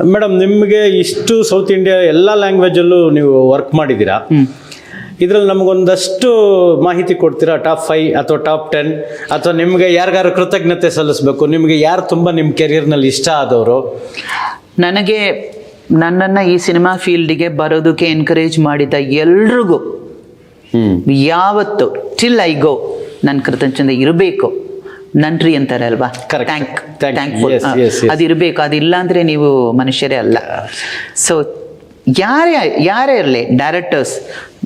Madam ನಿಮಗೆ ಇಷ್ಟು south India ಎಲ್ಲ ಲ್ಯಾಂಗ್ವೇಜಲ್ಲೂ ನೀವು ವರ್ಕ್ ಮಾಡಿದ್ದೀರಾ? ಇದರಲ್ಲಿ ನಮಗೊಂದಷ್ಟು ಮಾಹಿತಿ ಕೊಡ್ತೀರಾ? ಟಾಪ್ ಫೈವ್ ಅಥವಾ ಟಾಪ್ ಟೆನ್ ಅಥವಾ ನಿಮಗೆ ಯಾರಿಗಾರು ಕೃತಜ್ಞತೆ ಸಲ್ಲಿಸಬೇಕು? ನಿಮಗೆ ಯಾರು ತುಂಬ ನಿಮ್ಮ ಕೆರಿಯರ್ನಲ್ಲಿ ಇಷ್ಟ ಆದವರು? ನನಗೆ ನನ್ನನ್ನು ಈ ಸಿನಿಮಾ ಫೀಲ್ಡಿಗೆ ಬರೋದಕ್ಕೆ ಎನ್ಕರೇಜ್ ಮಾಡಿದ ಎಲ್ರಿಗೂ ಯಾವತ್ತು ಟಿಲ್ ಐ ಗೋ ನನ್ನ ಕೃತಜ್ಞತೆ ಇರಬೇಕು. ನನ್ರಿ ಅಂತಾರೆ ಅಲ್ವಾ. Thank thankful. ಅದಿರಬೇಕು. ಅದಿಲ್ಲ ಅಂದರೆ ನೀವು ಮನುಷ್ಯರೇ ಅಲ್ಲ. ಸೊ ಯಾರೇ ಯಾರೇ ಇರಲಿ ಡೈರೆಕ್ಟರ್ಸ್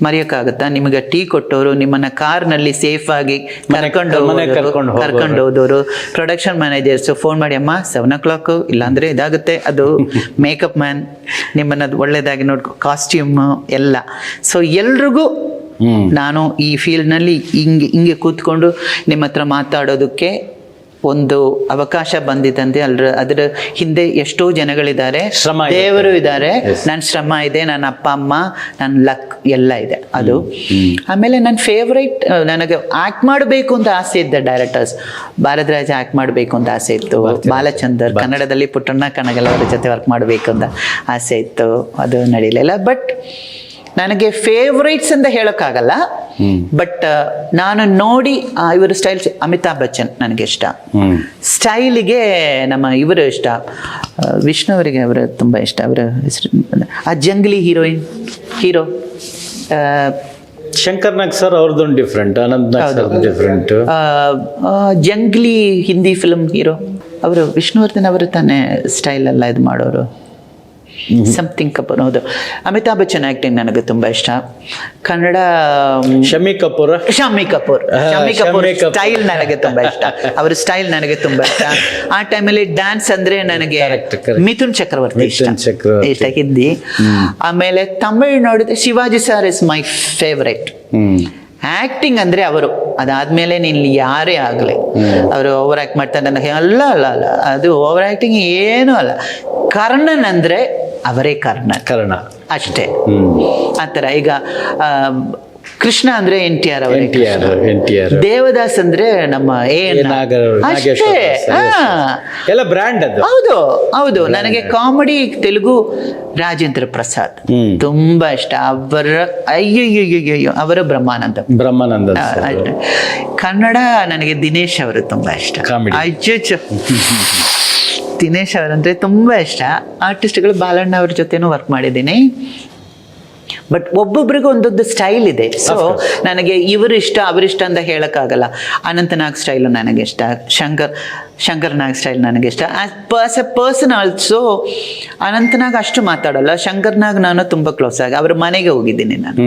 ಮರೆಯೋಕ್ಕಾಗತ್ತಾ? ನಿಮಗೆ ಟೀ ಕೊಟ್ಟವರು ನಿಮ್ಮನ್ನ ಕಾರ್ನಲ್ಲಿ ಸೇಫ್ ಆಗಿ ಕರ್ಕೊಂಡು ಕರ್ಕೊಂಡು ಹೋದವರು ಪ್ರೊಡಕ್ಷನ್ ಮ್ಯಾನೇಜರ್ಸ್ ಫೋನ್ ಮಾಡಿ ಅಮ್ಮ ಸೆವೆನ್ ಓ ಕ್ಲಾಕ್ ಇಲ್ಲಾಂದ್ರೆ ಇದಾಗುತ್ತೆ. ಅದು ಮೇಕಪ್ ಮ್ಯಾನ್ ನಿಮ್ಮನ್ನ ಒಳ್ಳೇದಾಗಿ ನೋಡ್ಕೊ ಕಾಸ್ಟ್ಯೂಮ್ ಎಲ್ಲ. ಸೊ ಎಲ್ರಿಗೂ ನಾನು ಈ ಫೀಲ್ಡ್ನಲ್ಲಿ ಹಿಂಗೆ ಹಿಂಗೆ ಕೂತ್ಕೊಂಡು ನಿಮ್ಮ ಹತ್ರ ಮಾತಾಡೋದಕ್ಕೆ ಒಂದು ಅವಕಾಶ ಬಂದಿದ್ದಂತೆ ಅಲ್ರ ಅದರ ಹಿಂದೆ ಎಷ್ಟೋ ಜನಗಳಿದ್ದಾರೆ. ದೇವರು ಇದ್ದಾರೆ. ನನ್ನ ಶ್ರಮ ಇದೆ ನನ್ನ ಅಪ್ಪ ಅಮ್ಮ ನನ್ನ ಲಕ್ ಎಲ್ಲ ಇದೆ. ಅದು. ಆಮೇಲೆ ನನ್ನ ಫೇವ್ರೇಟ್ ನನಗೆ ಆಕ್ಟ್ ಮಾಡಬೇಕು ಅಂತ ಆಸೆ ಇದ್ದ ಡೈರೆಕ್ಟರ್ಸ್ ಭಾರದ್ರಾಜ್ ಆಕ್ಟ್ ಮಾಡಬೇಕು ಅಂತ ಆಸೆ ಇತ್ತು. ಬಾಲಚಂದರ್ ಕನ್ನಡದಲ್ಲಿ ಪುಟ್ಟಣ್ಣ ಕಣಗಲ್ ಅವರ ಜೊತೆ ವರ್ಕ್ ಮಾಡಬೇಕು ಅಂತ ಆಸೆ ಇತ್ತು. ಅದು ನಡೀಲಿಲ್ಲ. ಬಟ್ ನನಗೆ ಫೇವ್ರೇಟ್ಸ್ ಅಂತ ಹೇಳೋಕ್ಕಾಗಲ್ಲ ಬಟ್ ನಾನು ನೋಡಿ ಇವ್ರ ಸ್ಟೈಲ್ ಅಮಿತಾಬ್ ಬಚ್ಚನ್ ನನಗೆ ಇಷ್ಟ. ಸ್ಟೈಲಿಗೆ ನಮ್ಮ ಇವರು ಇಷ್ಟ. ವಿಷ್ಣು ಅವರಿಗೆ ಅವರು ತುಂಬ ಇಷ್ಟ. ಅವರ ಹೆಸರು ಆ Junglee heroine hero Shankar Nag sir ಅವ್ರದ್ದೊಂದು different Anant Nag sir different Junglee Hindi film hero ಅವರು ವಿಷ್ಣುವರ್ಧನ್ ಅವರು ತಾನೇ ಸ್ಟೈಲ್ ಎಲ್ಲ ಇದು ಮಾಡೋರು. ಸಮಥಿಂಗ್ ಕಪೂರ್ ಹೌದು. ಅಮಿತಾಬ್ ಬಚ್ಚನ್ ಆಕ್ಟಿಂಗ್ ನನಗೆ ತುಂಬ ಇಷ್ಟ. ಕನ್ನಡ ಶಮಿ ಕಪೂರ್? ಶಮಿ ಕಪೂರ್. ಶಮಿ ಕಪೂರ್. ಸ್ಟೈಲ್ ನನಗೆ ತುಂಬಾ ಇಷ್ಟ. ಅವರ ಸ್ಟೈಲ್ ನನಗೆ ತುಂಬ ಇಷ್ಟ. ಆ ಟೈಮಲ್ಲಿ ಡ್ಯಾನ್ಸ್ ಅಂದ್ರೆ ನನಗೆ. ಮಿಥುನ್ ಚಕ್ರವರ್ತಿ ಇಷ್ಟ. ಹಿಂದಿ. ಆಮೇಲೆ ತಮಿಳ್ ನೋಡಿದ್ರೆ Shivaji sir is my favourite acting ಅಂದ್ರೆ ಅವರು. ಅದಾದ್ಮೇಲೆ ನೀನ್ ಯಾರೇ ಆಗಲಿ. ಅವರು ಓವರ್ ಆಕ್ಟ್ ಮಾಡ್ತಾರೆ. ನನಗೆ ಅಲ್ಲ ಅಲ್ಲ ಅಲ್ಲ. ಅದು ಓವರ್ ಆಕ್ಟಿಂಗ್ ಏನೂ ಅಲ್ಲ. ಕರ್ಣನ್ ಅಂದ್ರೆ ಅವರೇ ಕರ್ಣ. ಕರ್ಣ. ಅಷ್ಟೇ. ಆ ಥರ. ಈಗ ಕೃಷ್ಣ ಅಂದ್ರೆ ಎನ್ ಟಿ ಆರ್ ಅವರ. ದೇವದಾಸ್ ಅಂದ್ರೆ ನಮ್ಮ ಎ ಎನ್ ಅಷ್ಟೇ. ಹಾ. ಎಲ್ಲ ಬ್ರ್ಯಾಂಡ್ ಅದು. ಹೌದು ಹೌದು. ನನಗೆ ಕಾಮಿಡಿ ತೆಲುಗು ರಾಜೇಂದ್ರ ಪ್ರಸಾದ್. ತುಂಬಾ ಇಷ್ಟ. ಅವರ ಅಯ್ಯೋ ಅವರ ಬ್ರಹ್ಮಾನಂದ. ಬ್ರಹ್ಮಾನಂದ. ಕನ್ನಡ ನನಗೆ ದಿನೇಶ್ ಅವರು ತುಂಬಾ ಇಷ್ಟ. ಅಯ್ಯೋ ದಿನೇಶ್ ಅವರಂದರೆ ತುಂಬಾ ಇಷ್ಟ. ಆರ್ಟಿಸ್ಟ್ಗಳು ಬಾಲಣ್ಣ ಅವ್ರ ಜೊತೆನೂ ವರ್ಕ್ ಮಾಡಿದ್ದೀನಿ. ಬಟ್ ಒಬ್ಬೊಬ್ರಿಗೂ ಒಂದೊಂದು ಸ್ಟೈಲ್ ಇದೆ. ಸೊ ನನಗೆ ಇವರು ಇಷ್ಟ ಅವರಿಷ್ಟ ಅಂತ ಹೇಳೋಕ್ಕಾಗಲ್ಲ. ಅನಂತನಾಗ್ ಸ್ಟೈಲು ನನಗೆ ಇಷ್ಟ. ಶಂಕರ್ ಶಂಕರ್ ನಾಗ್ ಸ್ಟೈಲ್ ನನಗೆ ಇಷ್ಟ. Pers a person also Anantnag ಅಷ್ಟು ಮಾತಾಡಲ್ಲ. ಶಂಕರ್ನಾಗ್ ನಾನು ತುಂಬ ಕ್ಲೋಸ್ ಆಗಿ ಅವ್ರ ಮನೆಗೆ ಹೋಗಿದ್ದೀನಿ ನಾನು.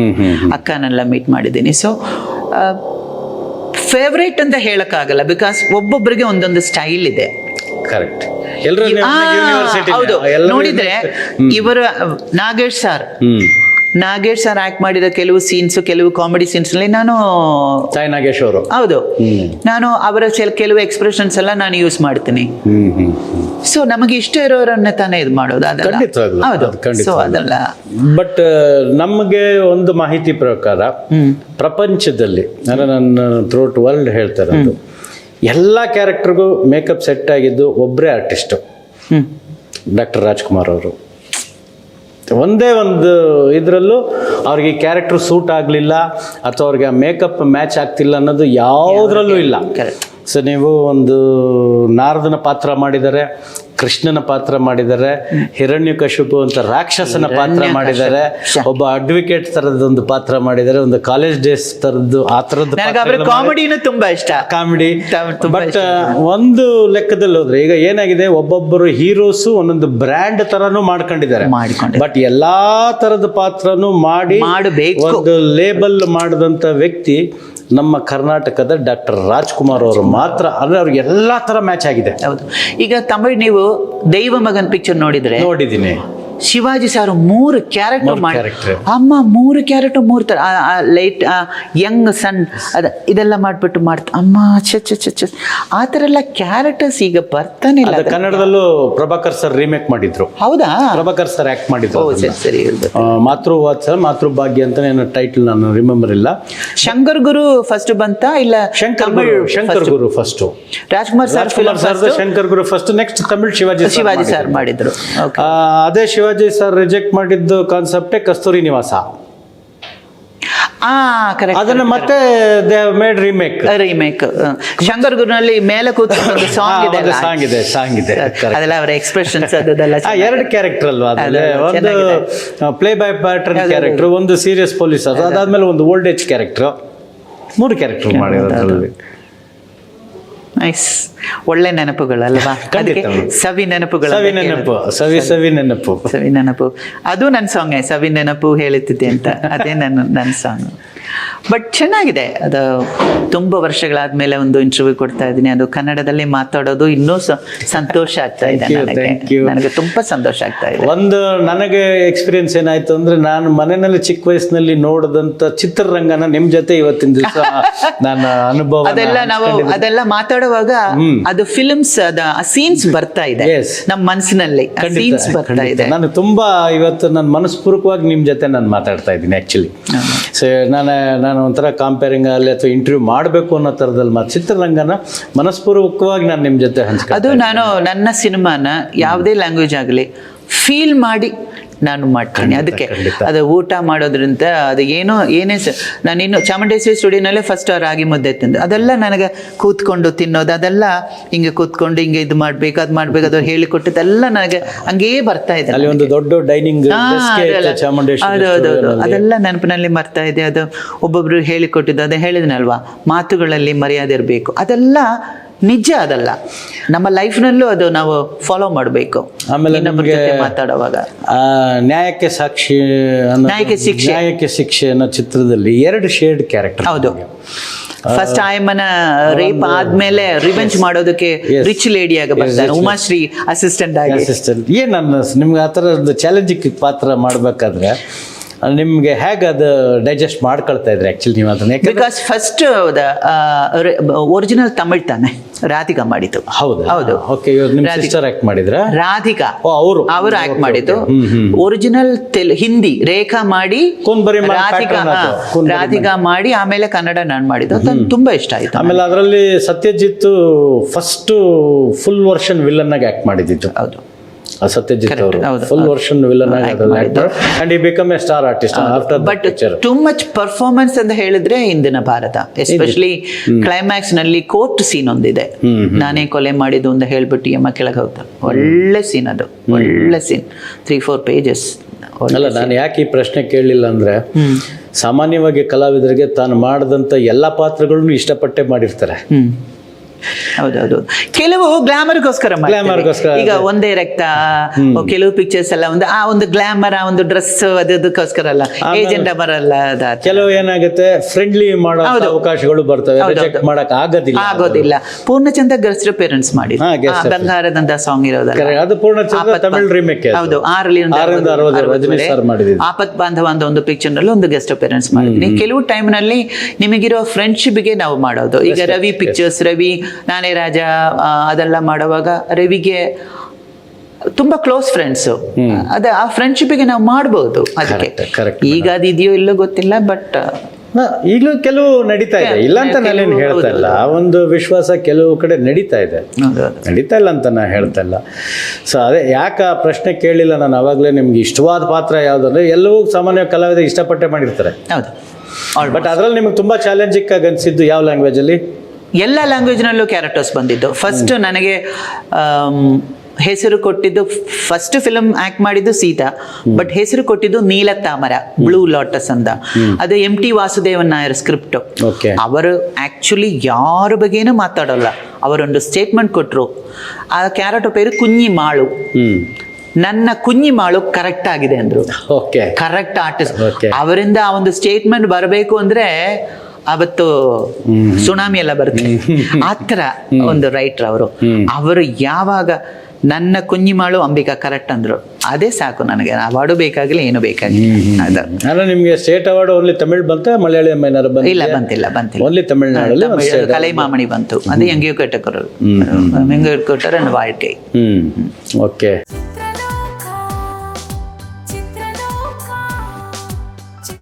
ಅಕ್ಕನೆಲ್ಲ ಮೀಟ್ ಮಾಡಿದ್ದೀನಿ. ಸೊ ಫೇವ್ರೇಟ್ ಅಂತ ಹೇಳೋಕ್ಕಾಗಲ್ಲ. ಬಿಕಾಸ್ ಒಬ್ಬೊಬ್ಬರಿಗೆ ಒಂದೊಂದು ಸ್ಟೈಲ್ ಇದೆ. ಕರೆಕ್ಟ್ ಹೌದು. ನೋಡಿದ್ರೆ ಇವರು Nagesh sir. Nagesh sir act ಮಾಡಿದ ಕೆಲವು ಸೀನ್ಸ್ ಕೆಲವು ಕಾಮಿಡಿ ಸೀನ್ಸ್ ಅಲ್ಲಿ ನಾನು ಸಾಯಿ ನಾಗೇಶ್ ಅವರು. ಹೌದು. ನಾನು ಅವರ ಕೆಲ- ಕೆಲವು ಎಕ್ಸ್ಪ್ರೆಷನ್ಸ್ ಎಲ್ಲ ನಾನು ಯೂಸ್ ಮಾಡ್ತೀನಿ. ಸೊ ನಮಗೆ ಇಷ್ಟ ಇರೋರನ್ನ ತಾನೇ ಇದು ಮಾಡೋದು ಹೌದು. ಸೊ ಅದಲ್ಲ. ಬಟ್ ನಮಗೆ ಒಂದು ಮಾಹಿತಿ ಪ್ರಕಾರ ಪ್ರಪಂಚದಲ್ಲಿ ಅಂದ್ರೆ ನನ್ನ ಥ್ರೂಟ್ ವರ್ಲ್ಡ್ ಹೇಳ್ತಾರೆ ಎಲ್ಲ ಕ್ಯಾರೆಕ್ಟರ್ಗೂ ಮೇಕಪ್ ಸೆಟ್ ಆಗಿದ್ದು ಒಬ್ಬರೇ ಆರ್ಟಿಸ್ಟು ಡಾಕ್ಟರ್ ರಾಜ್ಕುಮಾರ್ ಅವರು. ಒಂದೇ ಒಂದು ಇದರಲ್ಲೂ ಅವ್ರಿಗೆ ಕ್ಯಾರೆಕ್ಟರ್ ಸೂಟ್ ಆಗಲಿಲ್ಲ ಅಥವಾ ಅವ್ರಿಗೆ ಆ ಮೇಕಪ್ ಮ್ಯಾಚ್ ಆಗ್ತಿಲ್ಲ ಅನ್ನೋದು ಯಾವುದ್ರಲ್ಲೂ ಇಲ್ಲ. ಸೊ ನೀವು ಒಂದು ನಾರದನ ಪಾತ್ರ ಮಾಡಿದ್ದಾರೆ ಕೃಷ್ಣನ ಪಾತ್ರ ಮಾಡಿದ್ದಾರೆ ಹಿರಣ್ಯಕಶಿಪು ಅಂತ ರಾಕ್ಷಸನ ಪಾತ್ರ ಮಾಡಿದ್ದಾರೆ ಒಬ್ಬ ಅಡ್ವೊಕೇಟ್ ತರದ ಒಂದು ಪಾತ್ರ ಮಾಡಿದ್ದಾರೆ ಒಂದು ಕಾಲೇಜ್ ಡೇಸ್ ತರದ್ದು ಆ ತರದ್ದು ಕಾಮಿಡಿನೂ ತುಂಬಾ ಇಷ್ಟ. ಕಾಮಿಡಿ ಬಟ್ ಒಂದು ಲೆಕ್ಕದಲ್ಲಿ ಹೋದ್ರೆ ಈಗ ಏನಾಗಿದೆ ಒಬ್ಬೊಬ್ಬರು ಹೀರೋಸು ಒಂದೊಂದು ಬ್ರ್ಯಾಂಡ್ ತರನು ಮಾಡ್ಕೊಂಡಿದ್ದಾರೆ. ಬಟ್ ಎಲ್ಲಾ ತರದ ಪಾತ್ರನು ಮಾಡಿ ಮಾಡಬೇಕು. ಒಂದು ಲೇಬಲ್ ಮಾಡಿದಂತ ವ್ಯಕ್ತಿ ನಮ್ಮ ಕರ್ನಾಟಕದ ಡಾಕ್ಟರ್ ರಾಜ್ಕುಮಾರ್ ಅವರು ಮಾತ್ರ ಅಂದ್ರೆ ಅವ್ರಿಗೆ ಎಲ್ಲಾ ತರ ಮ್ಯಾಚ್ ಆಗಿದೆ. ಹೌದು. ಈಗ ತಮಿಳ್ ನೀವು ದೈವ ಮಗನ್ ಪಿಕ್ಚರ್ ನೋಡಿದ್ರೆ ನೋಡಿದ್ದೀನಿ. ಶಿವಾಜಿ ಸಾರು ಮೂರು ಕ್ಯಾರೆಕ್ಟರ್ ಮಾಡಿ ಅಮ್ಮ ಮೂರು ಕ್ಯಾರೆಕ್ಟರ್ ಮೂರು ತರ ಲೈಟ್ ಯಂಗ್ ಸನ್ ಅದ ಇದೆಲ್ಲ ಮಾಡ್ಬಿಟ್ಟು ಮಾಡ್ತಾ ಅಮ್ಮ ಚ ಚ ಚ ಆ ಥರ ಎಲ್ಲ ಕ್ಯಾರೆಕ್ಟರ್ಸ್ ಈಗ ಬರ್ತಾನೆ ಇಲ್ಲ ಕನ್ನಡದಲ್ಲೂ ಪ್ರಭಾಕರ್ ಸರ್ ರೀಮೇಕ್ ಮಾಡಿದ್ರು. ಹೌದಾ? ಪ್ರಭಾಕರ್ ಸರ್ ಆಕ್ಟ್ ಮಾಡಿದ್ರು. ಸರಿ ಸರಿ ಮಾತೃವಾತ್ಸಲ ಮಾತೃಭಾಗ್ಯ ಅಂತ ನನ್ನ ಟೈಟಲ್ ನಾನು ರಿಮೆಂಬರ್ ಇಲ್ಲ. ಶಂಕರ್ ಗುರು ಫಸ್ಟ್ ಬಂತ ಇಲ್ಲ Shankar Guru Shankar? Guru first Rajkumar sir Shankar Guru first next Tamil Shivaji Shivaji. Sir ಮಾಡಿದ್ರು. ಅದೇ ಶಿವ ಶಿವಾಜಿ ಸರ್ ರಿಜೆಕ್ಟ್ ಮಾಡಿದ್ದು ಕಾನ್ಸೆಪ್ಟೇ ಕಸ್ತೂರಿ ನಿವಾಸ. ಅದನ್ನ ಮತ್ತೆ they made remake remake Shankar ಗುರುನಲ್ಲಿ ಮೇಲೆ ಕೂತ್ಕೊಂಡು ಒಂದು ಸಾಂಗ್ ಇದೆ ಅಲ್ಲ? ಸಾಂಗ್ ಇದೆ ಸಾಂಗ್ ಇದೆ. ಅದೆಲ್ಲ ಅವರ ಎಕ್ಸ್ಪ್ರೆಷನ್ಸ್ ಅದೆಲ್ಲ ಆ, ಎರಡು ಕ್ಯಾರೆಕ್ಟರ್ ಅಲ್ವಾ ಅದ್ರಲ್ಲಿ ಅದು ಒಂದು ಚೆನ್ನಾಗಿದೆ. ಪ್ಲೇ ಬೈ ಪ್ಯಾಟರ್ನ್ ಕ್ಯಾರೆಕ್ಟರ್ ಒಂದು ಸೀರಿಯಸ್ ಪೊಲೀಸ್ ಅದಾದ್ಮೇಲೆ ಒಂದು ಓಲ್ಡ್ ಏಜ್ ಕ್ಯಾರೆಕ್ಟರ್ ಮೂರು ಕ್ಯಾರೆಕ್ಟರ್ ಮಾಡಿರೋದ್ರಲ್ಲಿ. ನೈಸ್ ಒಳ್ಳೆ ನೆನಪುಗಳು ಅಲ್ವಾ? ಅದಕ್ಕೆ ಸವಿ ನೆನಪುಗಳು ಸವಿ ನೆನಪು ಸವಿ ಸವಿ ನೆನಪು. ಸವಿ ನೆನಪು. ಅದು ನನ್ನ ಸಾಂಗ್ ಸವಿ ನೆನಪು ಹೇಳುತ್ತಿದ್ದೆ ಅಂತ. ಅದೇ ನನ್ನ ನನ್ನ ಸಾಂಗ್ ಬಟ್ ಚೆನ್ನಾಗಿದೆ. ಅದು ತುಂಬ ವರ್ಷಗಳಾದ್ಮೇಲೆ ಒಂದು ಇಂಟರ್ವ್ಯೂ ಕೊಡ್ತಾ ಇದ್ದೀನಿ. ಅದು ಕನ್ನಡದಲ್ಲಿ ಮಾತಾಡೋದು ಇನ್ನೂ ಸಂತೋಷ ಆಗ್ತಾ ಇದೆ ನನಗೆ. ನನಗೆ ತುಂಬಾ ಸಂತೋಷ ಆಗ್ತಾ ಇದೆ. ಒಂದು ನನಗೆ ಎಕ್ಸ್ಪೀರಿಯನ್ಸ್ ಏನಾಯ್ತು ಅಂದ್ರೆ ನಾನು ಮನೆಯಲ್ಲಿ ಚಿಕ್ಕ ವಯಸ್ಸಿನಲ್ಲಿ ನೋಡಿದಂತ ಚಿತ್ರರಂಗನ ನಿಮ್ ಜೊತೆ ಇವತ್ತಿನ ದಿವಸ ನಾನು ಅನುಭವ ಅದೆಲ್ಲ ನಾವು ಅದೆಲ್ಲ ಮಾತಾಡುವಾಗ ಅದು ಫಿಲ್ಮ್ಸ್ ಅದ ಸೀನ್ಸ್ ಬರ್ತಾ ಇದೆ. ನಮ್ಮ ಮನಸ್ಸಿನಲ್ಲಿ ಸೀನ್ಸ್ ಬರ್ತಾ ಇದೆ. ನಾನು ತುಂಬಾ ಇವತ್ತು ನನ್ನ ಮನಸ್ಪೂರ್ವಕವಾಗಿ ನಿಮ್ ಜೊತೆ ನಾನು ಮಾತಾಡ್ತಾ ಇದ್ದೀನಿ ಆಕ್ಚುಲಿ ಸೊ ನಾನು ನಾನು ಒಂಥರ ಕಾಂಪೇರಿಂಗ್ ಅಲ್ಲಿ ಅಥವಾ ಇಂಟರ್ವ್ಯೂ ಮಾಡಬೇಕು ಅನ್ನೋ ಥರದಲ್ಲಿ ಮತ್ತು ಚಿತ್ರರಂಗನ ಮನಸ್ಪೂರ್ವಕವಾಗಿ ನಾನು ನಿಮ್ಮ ಜೊತೆ ಹಂಚ್ಕೊಂಡು ಅದು ನಾನು ನನ್ನ ಸಿನಿಮಾನ ಯಾವುದೇ ಲ್ಯಾಂಗ್ವೇಜ್ ಆಗಲಿ ಫೀಲ್ ಮಾಡಿ ನಾನು ಮಾಡ್ತೀನಿ. ಅದಕ್ಕೆ. ಅದು ಊಟ ಮಾಡೋದ್ರಿಂದ ಅದು ಏನೋ ಏನೇ ನಾನು ಇನ್ನು ಚಾಮುಂಡೇಶ್ವರಿ ಸ್ಟುಡಿಯೋನಲ್ಲೇ ಫಸ್ಟ್ ರಾಗಿ ಮುದ್ದೆ ತಿಂದು ಅದೆಲ್ಲ ನನಗೆ ಕೂತ್ಕೊಂಡು ತಿನ್ನೋದು ಅದೆಲ್ಲ ಹಿಂಗೆ ಕೂತ್ಕೊಂಡು ಹಿಂಗೆ ಇದು ಮಾಡ್ಬೇಕು ಅದು ಮಾಡ್ಬೇಕು ಅದು ಹೇಳಿಕೊಟ್ಟಿದ್ದೆಲ್ಲ ನನಗೆ ಹಂಗೇ ಬರ್ತಾ ಇದೆ ಅಲ್ಲಿ ಒಂದು ದೊಡ್ಡ ಡೈನಿಂಗ್ ಅದೆಲ್ಲ. ನೆನಪಿನಲ್ಲಿ ಬರ್ತಾ ಇದೆ. ಅದು ಒಬ್ಬೊಬ್ರು ಹೇಳಿಕೊಟ್ಟಿದ್ದು ಅದೇ ಹೇಳಿದ್ನಲ್ವಾ? ಮಾತುಗಳಲ್ಲಿ ಮರ್ಯಾದೆ ಇರಬೇಕು. ಅದೆಲ್ಲ ನಿಜ ಅದಲ್ಲ. ನಮ್ಮ ಲೈಫ್ನಲ್ಲೂ ಅದು ನಾವು ಫಾಲೋ ಮಾಡಬೇಕು. ಆಮೇಲೆ ನಮಗೆ ಮಾತಾಡುವಾಗ. ನ್ಯಾಯಕ್ಕೆ ಸಾಕ್ಷಿ ಅನ್ನೋ ನ್ಯಾಯಕ್ಕೆ ಶಿಕ್ಷೆ. ನ್ಯಾಯಕ್ಕೆ ಶಿಕ್ಷೆ ಅನ್ನೋ ಚಿತ್ರದಲ್ಲಿ ಎರಡು ಶೇಡ್ ಕ್ಯಾರೆಕ್ಟರ್ ಹೌದು. ಫಸ್ಟ್ ಆಯಮ್ಮನ ರೇಪ್ ಆದ್ಮೇಲೆ ರಿವೆಂಜ್ ಮಾಡೋದಕ್ಕೆ ರಿಚ್ ಲೇಡಿ ಆಗ ಬರ್ತಾರೆ. ಉಮಾಶ್ರೀ ಅಸಿಸ್ಟೆಂಟ್ ಆಗಿ. ಅಸಿಸ್ಟೆಂಟ್ ಏನ್ ನನ್ನ ನಿಮ್ಗೆ ಆ ಥರದ್ದು ಚಾಲೆಂಜಿಂಗ್ ಪಾತ್ರ ಮಾಡ್ಬೇಕಾದ್ರೆ ನಿಮ್ಗೆ ಹೇಗೆ ಅದು ಡೈಜೆಸ್ಟ್ ಮಾಡ್ಕೊಳ್ತಾ ಇದ್ರೆ ಆ್ಯಕ್ಚುಲಿ ನೀವು ಅದನ್ನ? ಬಿಕಾಸ್ ಫಸ್ಟ್ ಒರಿಜಿನಲ್ ತಮಿಳ್ ತಾನೆ ರಾಧಿಕಾ ಮಾಡಿದ್ದು. ಹೌದು. ಹೌದು. ಓಕೆ. ಸಿಸ್ಟರ್ ಆಕ್ಟ್ ಮಾಡಿದ್ರ? ರಾಧಿಕಾ ಓ ಅವರು. ಅವರು ಆಕ್ಟ್ ಮಾಡಿದ್ದು. ಒರಿಜಿನಲ್ ತೆಲ್ ಹಿಂದಿ ರೇಖಾ ಮಾಡಿ ರಾಧಿಕಾ ರಾಧಿಕಾ ಮಾಡಿ ಆಮೇಲೆ ಕನ್ನಡ ನಾನು ಮಾಡಿದ್ದು. ಅದು ತುಂಬಾ ಇಷ್ಟ ಆಯ್ತು ಆಮೇಲೆ ಅದರಲ್ಲಿ Satyajit first full version villain ಆಗಿ ಆಕ್ಟ್ ಮಾಡಿದ್ದು. ಹೌದು. ಸತ್ಯಜಿತ್ ಅವರು. ಫುಲ್. ವರ್ಷನ್ ವಿಲನ್ ಅಂಡ್ ಈ become a star artist after but too much performance ಅಂತ ಹೇಳಿದ್ರೆ ಇಂದಿನ ಭಾರತ ಎಸ್ಪೆಷಲಿ ಕ್ಲೈಮ್ಯಾಕ್ಸ್ನಲ್ಲಿ ಕೋರ್ಟ್ ಸೀನ್ ಒಂದಿದೆ. ನಾನೇ ಕೊಲೆ ಮಾಡಿದ್ದು ಅಂತ ಹೇಳ್ಬಿಟ್ಟು ಯಮ್ಮ ಕೆಳಗೆ ಹೋಗ್ತಾರೆ ಒಳ್ಳೆ ಸೀನ್ ಅದು. ಒಳ್ಳೆ ಸೀನ್ ತ್ರೀ ಫೋರ್ ಪೇಜಸ್ ಅಲ್ಲ ನಾನು ಯಾಕೆ ಈ ಪ್ರಶ್ನೆ ಕೇಳಲಿಲ್ಲ ಅಂದ್ರೆ ಸಾಮಾನ್ಯವಾಗಿ ಕಲಾವಿದರಿಗೆ ತಾನು ಮಾಡಿದಂಥ ಎಲ್ಲ ಪಾತ್ರಗಳನ್ನು ಇಷ್ಟಪಟ್ಟೆ ಮಾಡಿರ್ತಾರೆ. ಹೌದೌದು. ಕೆಲವು ಗ್ಲಾಮರ್ಗೋಸ್ಕರ ಗೋಸ್ಕರ ಈಗ ಒಂದೇ ರಕ್ತ ಕೆಲವು ಪಿಕ್ಚರ್ಸ್ ಎಲ್ಲ ಒಂದು ಆ ಒಂದು ಗ್ಲಾಮರ್ ಆ ಒಂದು ಡ್ರೆಸ್ ಅದಕ್ಕೋಸ್ಕರ ಅಲ್ಲ. ಏಜೆಂಟ್ ಬರಲ್ಲ ಅದ ಕೆಲವು ಏನಾಗುತ್ತೆ ಫ್ರೆಂಡ್ಲಿ ಮಾಡೋ ಅವಕಾಶಗಳು ಬರ್ತವೆ. ರಿಜೆಕ್ಟ್ ಮಾಡಕ್ ಆಗೋದಿಲ್ಲ. ಆಗೋದಿಲ್ಲ. ಪೂರ್ಣಚಂದ್ರ ಗೆಸ್ಟ್ ಪೇರೆಂಟ್ಸ್ ಮಾಡಿ ಬಂಗಾರದಂತ ಸಾಂಗ್ ಇರೋದಲ್ಲ. ಅದು ಪೂರ್ಣಚಂದ್ರ ತಮಿಳ್ ಹೌದು ಆರಲ್ಲಿ ಆಪತ್ ಬಾಂಧವ ಅಂತ ಒಂದು ಪಿಕ್ಚರ್ನಲ್ಲಿ ಒಂದು ಗೆಸ್ಟ್ ಪೇರೆಂಟ್ಸ್ ಮಾಡಿದ್ದೀನಿ ಕೆಲವು ಟೈಮ್ನಲ್ಲಿ ನಿಮಗಿರೋ ಫ್ರೆಂಡ್ಶಿಪ್ಗೆ ನಾವು ಮಾಡೋದು. ಈಗ ರವಿ ಪಿಕ್ಚರ್ಸ್ ರವಿ ನಾನೇ ರಾಜ ಅದೆಲ್ಲ ಮಾಡುವಾಗ ರವಿಗೆ ತುಂಬ ಕ್ಲೋಸ್ ಫ್ರೆಂಡ್ಸ್ ಅದೇ ಆ ಫ್ರೆಂಡ್ಶಿಪ್ಗೆ ನಾವು ಮಾಡ್ಬೋದು ಅದಕ್ಕೆ. ಈಗ ಅದಿದೆಯೋ ಇಲ್ಲೋ ಗೊತ್ತಿಲ್ಲ ಬಟ್ ಈಗಲೂ ಕೆಲವು ನಡೀತಾ ಇದೆ. ಇಲ್ಲ ಅಂತ ನಾನೇನು ಹೇಳ್ತಾ ಇಲ್ಲ. ಆ ಒಂದು ವಿಶ್ವಾಸ ಕೆಲವು ಕಡೆ ನಡೀತಾ ಇದೆ. ನಡೀತಾ ಇಲ್ಲ ಅಂತ ನಾ ಹೇಳ್ತಾ ಇಲ್ಲ. ಸೊ ಅದೇ ಯಾಕೆ ಆ ಪ್ರಶ್ನೆ ಕೇಳಿಲ್ಲ? ನಾನು ಅವಾಗಲೇ ನಿಮ್ಗೆ ಇಷ್ಟವಾದ ಪಾತ್ರ ಯಾವುದಂದ್ರೆ ಎಲ್ಲವೂ ಸಾಮಾನ್ಯ ಕಲಾವಿದ ಇಷ್ಟಪಟ್ಟೆ ಮಾಡಿರ್ತಾರೆ. ಬಟ್ ಅದ್ರಲ್ಲಿ ನಿಮ್ಗೆ ತುಂಬ ಚಾಲೆಂಜಿಂಗ್ ಆಗಿ ಅನ್ಸಿದ್ದು ಯಾವ ಲ್ಯಾಂಗ್ವೇಜ್ ಅಲ್ಲಿ? ಎಲ್ಲ ಲ್ಯಾಂಗ್ವೇಜ್ನಲ್ಲೂ ಕ್ಯಾರೆಕ್ಟರ್ಸ್ ಬಂದಿದ್ದು. ಫಸ್ಟ್ ನನಗೆ ಹೆಸರು ಕೊಟ್ಟಿದ್ದು ಫಸ್ಟ್ ಫಿಲಮ್ ಆಕ್ಟ್ ಮಾಡಿದ್ದು ಸೀತಾ. ಬಟ್ ಹೆಸರು ಕೊಟ್ಟಿದ್ದು ನೀಲ ತಾಮರ ಬ್ಲೂ ಲಾಟಸ್ ಅಂತ. ಅದು M T Vasudevan Nair script ಅವರು ಆಕ್ಚುಲಿ ಯಾರ ಬಗ್ಗೆನೂ ಮಾತಾಡೋಲ್ಲ. ಅವರೊಂದು ಸ್ಟೇಟ್ಮೆಂಟ್ ಕೊಟ್ರು. ಆ ಕ್ಯಾರೆಕ್ಟರ್ ಪೇರು ಕುಂಜಿ ಮಾಳು ನನ್ನ ಕುಂಜಿ ಮಾಳು ಕರೆಕ್ಟ್ ಆಗಿದೆ ಅಂದ್ರು. ಕರೆಕ್ಟ್ ಆರ್ಟಿಸ್ಟ್ ಅವರಿಂದ ಆ ಒಂದು ಸ್ಟೇಟ್ಮೆಂಟ್ ಬರಬೇಕು ಅಂದ್ರೆ ಅವತ್ತು ಸುನಾಮಿ ಎಲ್ಲ ಬರುತ್ತೆ. ಆ ಥರ ಒಂದು ರೈಟರ್ ಅವರು. ಅವರು ಯಾವಾಗ ನನ್ನ ಕುಂಜಿಮಾಳು ಅಂಬಿಕಾ ಕರೆಕ್ಟ್ ಅಂದ್ರು ಅದೇ ಸಾಕು ನನಗೆ. ಅವಾರ್ಡು ಬೇಕಾಗಿಲ್ಲ ಏನು ಬೇಕಾಗಿಲ್ಲ. ಅಲ್ಲ ನಿಮ್ಗೆ ಸ್ಟೇಟ್ ಅವಾರ್ಡ್ ಓನ್ಲಿ ತಮಿಳ್ ಬಂತ ಮಲಯಾಳಂ ಏನಾದ್ರು ಬಂತ? ಇಲ್ಲ ಬಂತಿಲ್ಲ ಬಂತಿಲ್ಲ. ಓನ್ಲಿ ತಮಿಳುನಾಡಲ್ಲಿ ಕಲೆ ಮಾಮಣಿ ಬಂತು. ಅದು ಹೆಂಗೆ ಕೊಟ್ಟರು ಹೆಂಗೆ ಕೊಟ್ಟರೆ ಹ್ಮ್. ಓಕೆ